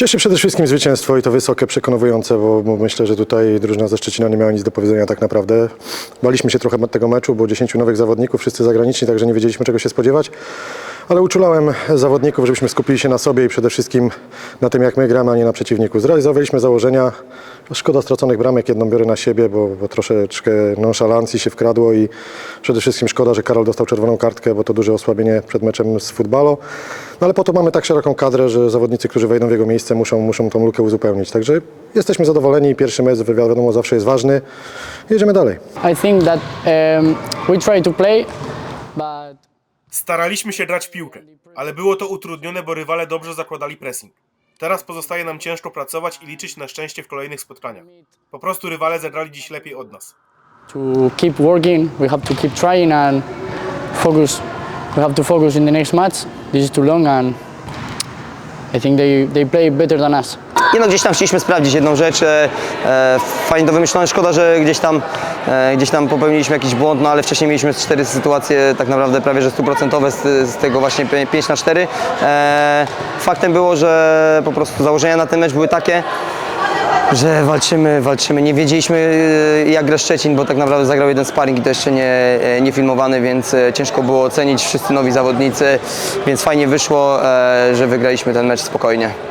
Cieszy przede wszystkim zwycięstwo i to wysokie, przekonujące, bo, myślę, że tutaj drużyna ze Szczecina nie miała nic do powiedzenia tak naprawdę. Baliśmy się trochę tego meczu, bo 10 nowych zawodników, wszyscy zagraniczni, także nie wiedzieliśmy czego się spodziewać. Ale uczulałem zawodników, żebyśmy skupili się na sobie i przede wszystkim na tym, jak my gramy, a nie na przeciwniku. Zrealizowaliśmy założenia. Szkoda straconych bramek, jedną biorę na siebie, bo, bo troszeczkę nonszalancji się wkradło i przede wszystkim szkoda, że Karol dostał czerwoną kartkę, bo to duże osłabienie przed meczem z futbalu. No ale po to mamy tak szeroką kadrę, że zawodnicy, którzy wejdą w jego miejsce, muszą, muszą tą lukę uzupełnić. Także jesteśmy zadowoleni. Pierwszy mecz, wiadomo, zawsze jest ważny. Jedziemy dalej. I think that um, we try to play, but Staraliśmy się grać w piłkę, ale było to utrudnione, bo rywale dobrze zakładali pressing. Teraz pozostaje nam ciężko pracować i liczyć na szczęście w kolejnych spotkaniach. Po prostu rywale zagrali dziś lepiej od nas. to keep working, we have to keep trying and focus. We have to focus in the next match. This is too long, and I think they, they play better than us. Nie no, gdzieś tam chcieliśmy sprawdzić jedną rzecz. E, e, fajnie to wymyślone. Szkoda, że gdzieś tam, e, gdzieś tam popełniliśmy jakiś błąd, no ale wcześniej mieliśmy cztery sytuacje tak naprawdę prawie że stuprocentowe z, z tego właśnie 5 na 4. E, faktem było, że po prostu założenia na ten mecz były takie, że walczymy, walczymy. Nie wiedzieliśmy e, jak gra Szczecin, bo tak naprawdę zagrał jeden sparring i to jeszcze nie, e, nie filmowany, więc e, ciężko było ocenić wszyscy nowi zawodnicy, więc fajnie wyszło, że wygraliśmy ten mecz spokojnie.